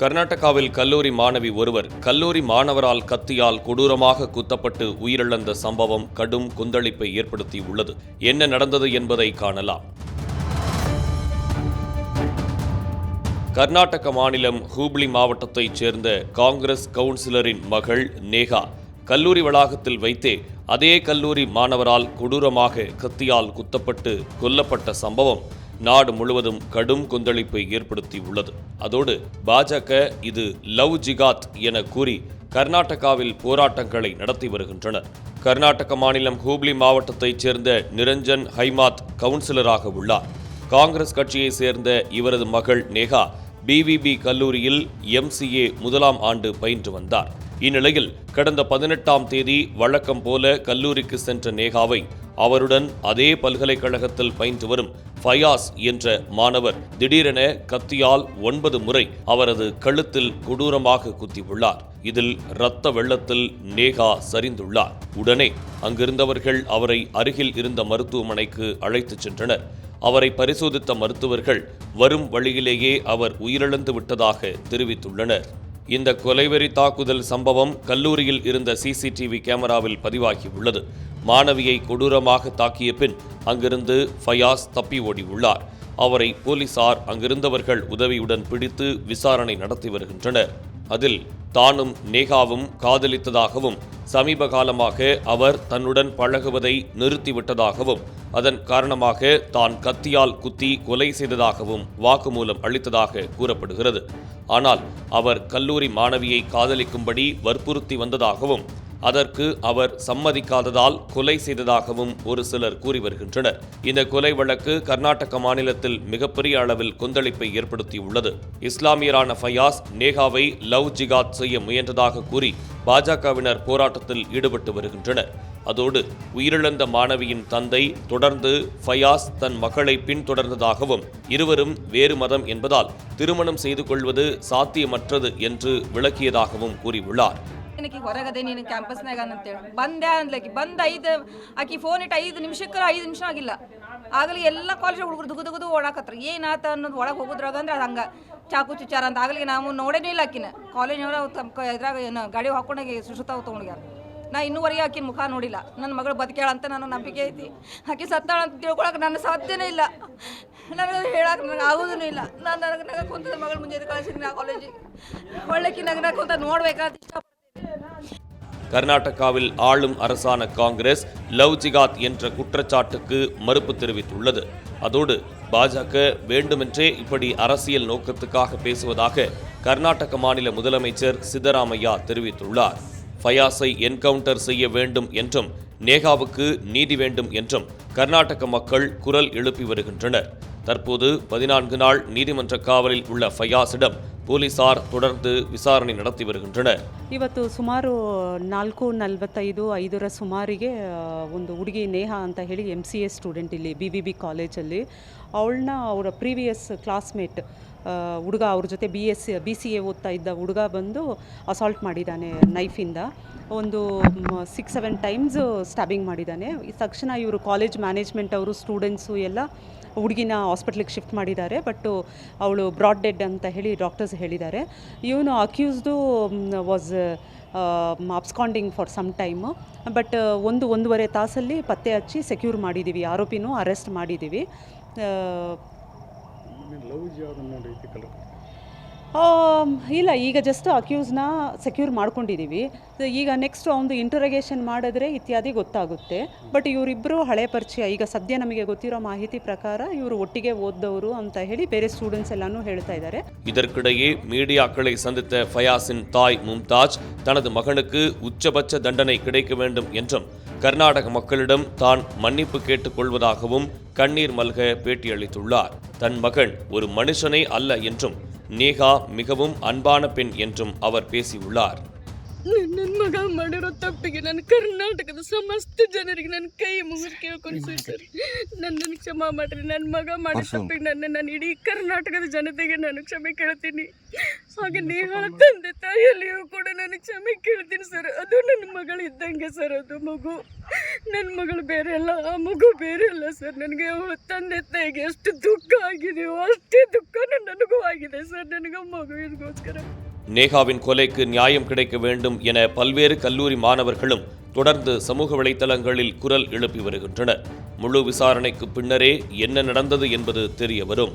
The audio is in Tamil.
கர்நாடகாவில் கல்லூரி மாணவி ஒருவர் கல்லூரி மாணவரால் கத்தியால் கொடூரமாக குத்தப்பட்டு உயிரிழந்த சம்பவம் கடும் கொந்தளிப்பை ஏற்படுத்தியுள்ளது. என்ன நடந்தது என்பதை காணலாம். கர்நாடக மாநிலம் ஹூப்ளி மாவட்டத்தைச் சேர்ந்த காங்கிரஸ் கவுன்சிலரின் மகள் நேகா கல்லூரி வளாகத்தில் வைத்தே அதே கல்லூரி மாணவரால் கொடூரமாக கத்தியால் குத்தப்பட்டு கொல்லப்பட்ட சம்பவம் நாடு முழுவதும் கடும் கொந்தளிப்பை ஏற்படுத்தியுள்ளது. அதோடு பாஜக இது லவ் ஜிகாத் என கூறி கர்நாடகாவில் போராட்டங்களை நடத்தி வருகின்றனர். கர்நாடக மாநிலம் ஹூப்ளி மாவட்டத்தைச் சேர்ந்த நிரஞ்சன் ஹைமாத் கவுன்சிலராக உள்ளார். காங்கிரஸ் கட்சியைச் சேர்ந்த இவரது மகள் நேகா பிவிபி கல்லூரியில் எம்சிஏ முதலாம் ஆண்டு பயின்று வந்தார். இந்நிலையில் கடந்த பதினெட்டாம் தேதி வழக்கம் போல கல்லூரிக்கு சென்ற நேகாவை அவருடன் அதே பல்கலைக்கழகத்தில் பயின்று வரும் ஃபயாஸ் என்ற மாணவர் திடீரென கத்தியால் ஒன்பது முறை அவரது கழுத்தில் கொடூரமாக குத்தியுள்ளார். இதில் இரத்த வெள்ளத்தில் நேகா சரிந்துள்ளார். உடனே அங்கிருந்தவர்கள் அவரை அருகில் இருந்த மருத்துவமனைக்கு அழைத்துச் சென்றனர். அவரை பரிசோதித்த மருத்துவர்கள் வரும் வழியிலேயே அவர் உயிரிழந்து விட்டதாக தெரிவித்துள்ளனர். இந்த கொலைவெறி தாக்குதல் சம்பவம் கல்லூரியில் இருந்த சிசிடிவி கேமராவில் பதிவாகியுள்ளது. மாணவியை கொடூரமாக தாக்கிய பின் அங்கிருந்து ஃபயாஸ் தப்பி ஓடியுள்ளார். அவரை போலீசார் அங்கிருந்தவர்கள் உதவியுடன் பிடித்து விசாரணை நடத்தி வருகின்றனர். அதில் தானும் நேகாவும் காதலித்ததாகவும் சமீப காலமாக அவர் தன்னுடன் பழகுவதை நிறுத்திவிட்டதாகவும் அதன் காரணமாக தான் கத்தியால் குத்தி கொலை செய்ததாகவும் வாக்குமூலம் அளித்ததாக கூறப்படுகிறது. ஆனால் அவர் கல்லூரி மாணவியை காதலிக்கும்படி வற்புறுத்தி வந்ததாகவும் அதற்கு அவர் சம்மதிக்காததால் கொலை செய்ததாகவும் ஒரு சிலர் கூறி வருகின்றனர். இந்த கொலை வழக்கு கர்நாடக மாநிலத்தில் மிகப்பெரிய அளவில் கொந்தளிப்பை ஏற்படுத்தியுள்ளது. இஸ்லாமியரான ஃபயாஸ் நேகாவை லவ் ஜிகாத் செய்ய முயன்றதாக கூறி பாஜகவினர் போராட்டத்தில் ஈடுபட்டு வருகின்றனர். அதோடு உயிரிழந்த மாணவியின் தந்தை தொடர்ந்து ஃபயாஸ் தன் மகளை பின்தொடர்ந்ததாகவும் இருவரும் வேறு மதம் என்பதால் திருமணம் செய்து கொள்வது சாத்தியமற்றது என்று விளக்கியதாகவும் கூறியுள்ளார் ಆಕಿ ಹೊರಗದೆ ನೀನು ಕ್ಯಾಂಪಸ್ನಾಗ ಅಂತೇಳಿ ಬಂದೆ ಅಂದ್ಲಕಿ ಬಂದ ಐದು ಆಕಿ ಫೋನ್ ಇಟ್ಟು ಐದು ನಿಮಿಷಕ್ಕೆ ಐದು ನಿಮಿಷ ಆಗಿಲ್ಲ ಆಗಲಿ ಎಲ್ಲ ಕಾಲೇಜ್ ಹುಡುಗರು ದುಗು ದುಗುದು ಓಡಾಕತ್ರ ಏನಾತ ಅನ್ನೋದು ಒಳಗೆ ಹೋಗುದ್ರಾಗ ಅಂದ್ರೆ ಅದು ಹಂಗೆ ಚಾಕು ಚುಚ್ಚಾರ ಅಂತ ಆಗಲಿ ನಾವು ನೋಡೇನೇ ಇಲ್ಲ ಆಕಿನ ಕಾಲೇಜ್ನವ್ರ ತಮ್ಮ ಇದ್ರಾಗ ಏನು ಗಾಡಿ ಹಾಕೊಂಡಾಗ ಸುಸುತ್ತಾವ ತೊಗೊಂಡ್ಯಾರ ನಾ ಇನ್ನೂವರೆಗೆ ಆಕಿನ ಮುಖ ನೋಡಿಲ್ಲ ನನ್ನ ಮಗಳು ಬದುಕ್ಯಾಳ ಅಂತ ನನ್ನ ನಂಬಿಕೆ ಐತಿ ಆಕಿ ಸತ್ತಾಳ ಅಂತ ತಿಳ್ಕೊಳಕ್ಕೆ ನನ್ನ ಸಾಧ್ಯನೇ ಇಲ್ಲ ನನಗೆ ಹೇಳಕ್ಕೆ ನನಗೆ ಆಗೋದೂ ಇಲ್ಲ ನಾನು ನನಗೆ ನಗ ಕುಂತದ ಮಗಳು ಮುಂಜಾನೆ ಕಳಿಸಿದ್ದೀನಿ ಆ ಕಾಲೇಜಿಗೆ ಒಳ್ಳೆಕಿ ನಗ ನಗ ಕುಂತ ನೋಡ್ಬೇಕಾದ ಇಷ್ಟ கர்நாடகாவில் ஆளும் அரசான காங்கிரஸ் லவ் ஜிகாத் என்ற குற்றச்சாட்டுக்கு மறுப்பு தெரிவித்துள்ளது அதோடு பாஜக வேண்டுமென்றே இப்படி அரசியல் நோக்கத்துக்காக பேசுவதாக கர்நாடக மாநில முதலமைச்சர் சித்தராமையா தெரிவித்துள்ளார் ஃபயாஸை என்கவுண்டர் செய்ய வேண்டும் என்றும் நேகாவுக்கு நீதி வேண்டும் என்றும் கர்நாடக மக்கள் குரல் எழுப்பி வருகின்றனர் தற்போது பதினான்கு நாள் நீதிமன்ற காவலில் உள்ள ஃபயாஸிடம் போலீசார் தொடர்ந்து விசாரணை நடத்தி வருகின்றனர் ಇವತ್ತು ಸುಮಾರು ನಾಲ್ಕು ನಲವತ್ತೈದು ಐದರ ಸುಮಾರಿಗೆ ಆ, ಒಂದು ಹುಡುಗಿ ನೇಹ ಅಂತ ಹೇಳಿ ಎಮ್ ಸಿ ಎ ಸ್ಟೂಡೆಂಟ್ ಇಲ್ಲಿ ಬಿ ಬಿ ಬಿ ಕಾಲೇಜಲ್ಲಿ ಅವಳನ್ನ ಅವರ ಪ್ರೀವಿಯಸ್ ಕ್ಲಾಸ್ಮೇಟ್ ಹುಡುಗ ಅವ್ರ ಜೊತೆ B S B C A ಓದ್ತಾ ಇದ್ದ ಹುಡುಗ ಬಂದು ಅಸಾಲ್ಟ್ ಮಾಡಿದ್ದಾನೆ ನೈಫಿಂದ ಒಂದು ಸಿಕ್ಸ್ ಸೆವೆನ್ ಟೈಮ್ಸ್ ಸ್ಟ್ಯಾಬಿಂಗ್ ಮಾಡಿದ್ದಾನೆ. ತಕ್ಷಣ ಇವರು ಕಾಲೇಜ್ ಮ್ಯಾನೇಜ್ಮೆಂಟ್ ಅವರು ಸ್ಟೂಡೆಂಟ್ಸು ಎಲ್ಲ ಹುಡುಗಿನ ಹಾಸ್ಪಿಟ್ಲಿಗೆ ಶಿಫ್ಟ್ ಮಾಡಿದ್ದಾರೆ. ಬಟ್ ಅವಳು ಬ್ರಾಡ್ ಡೆಡ್ ಅಂತ ಹೇಳಿ ಡಾಕ್ಟರ್ಸ್ ಹೇಳಿದ್ದಾರೆ. ಇವನು accused was absconding for some time but ಒಂದು, ಒಂದೂವರೆ ತಾಸಲ್ಲಿ ಪತ್ತೆ ಹಚ್ಚಿ ಸೆಕ್ಯೂರ್ ಮಾಡಿದ್ದೀವಿ ಆರೋಪಿನೂ ಅರೆಸ್ಟ್ ಮಾಡಿದ್ದೀವಿ నేను లవ్ చేయడం అయితే కలుగుతుంది ಇಲ್ಲ ಈಗ ಜಸ್ಟ್ ಅಕ್ಯೂಸ್ನ ಸೆಕ್ಯೂರ್ ಮಾಡ್ಕೊಂಡಿದ್ದೀವಿ ಈಗ ನೆಕ್ಸ್ಟ್ ಅವನದು ಇಂಟರೋಗೇಷನ್ ಮಾಡಿದ್ರೆ ಇತ್ಯಾದಿ ಗೊತ್ತಾಗುತ್ತೆ ಬಟ್ ಇವರಿಬ್ಬರು ಹಳೆ ಪರಿಚಯ ಈಗ ಸದ್ಯ ನಮಗೆ ಗೊತ್ತಿರೋ ಮಾಹಿತಿ ಪ್ರಕಾರ ಇವರು ಒಟ್ಟಿಗೆ ಓದ್ದವರು ಅಂತ ಹೇಳಿ ಬೇರೆ ಸ್ಟೂಡೆಂಟ್ಸ್ ಎಲ್ಲನೂ ಹೇಳ್ತಾ ಇದ್ದಾರೆ இதற்கிடையே மீடியாக்களை சந்தித்த ஃபயாஸின் தாய் மும்தாஜ் தனது மகனுக்கு உச்சபட்ச தண்டனை கிடைக்க வேண்டும் என்றும் கர்நாடக மக்களிடம் தான் மன்னிப்பு கேட்டுக் கொள்வதாகவும் கண்ணீர் மல்க பேட்டியளித்துள்ளார் தன் மகன் ஒரு மனுஷனே அல்ல என்றும் நேகா மிகவும் அன்பான பெண் என்றும் அவர் பேசியுள்ளார். ನನ್ನ ಮಗ ಮಾಡಿರೋ ತಪ್ಪಿಗೆ ನನ್ನ ಕರ್ನಾಟಕದ ಸಮಸ್ತ ಜನರಿಗೆ ನನ್ನ ಕೈ ಮುಗಿದು ಕೇಳ್ಕೊಂಡು ಸರ್. ನನ್ನನ್ನು ಕ್ಷಮ ಮಾಡ್ರಿ. ನನ್ನ ಮಗ ಮಾಡಿದ ತಪ್ಪಿಗೆ ನನ್ನ ನಾನು ಇಡೀ ಕರ್ನಾಟಕದ ಜನತೆಗೆ ನಾನು ಕ್ಷಮೆ ಕೇಳ್ತೀನಿ. ಹಾಗೆ ನೇಹಾಳ ತಂದೆ ತಾಯಿಯಲ್ಲಿಯೂ ಕೂಡ ನಾನು ಕ್ಷಮೆ ಕೇಳ್ತೀನಿ ಸರ್. ಅದು ನನ್ನ ಮಗಳು ಇದ್ದಂಗೆ ಸರ್ ಅದು ಮಗು. ನನ್ನ ಮಗಳು ಬೇರೆ ಅಲ್ಲ ಆ ಮಗು ಬೇರೆ ಅಲ್ಲ ಸರ್. ನನಗೆ ಅವಳ ತಂದೆ ತಾಯಿಗೆ ಎಷ್ಟು ದುಃಖ ಆಗಿದೆಯೋ ಅಷ್ಟೇ ದುಃಖ ನನಗೂ ಆಗಿದೆ ಸರ್. ನನಗೆ ಮಗುವಿಗೋಸ್ಕರ. நேகாவின் கொலைக்கு நியாயம் கிடைக்க வேண்டும் என பல்வேறு கல்லூரி மாணவர்களும் தொடர்ந்து சமூக வலைதளங்களில் குரல் எழுப்பி வருகின்றனர். முழு விசாரணைக்கு பின்னரே என்ன நடந்தது என்பது தெரியவரும்.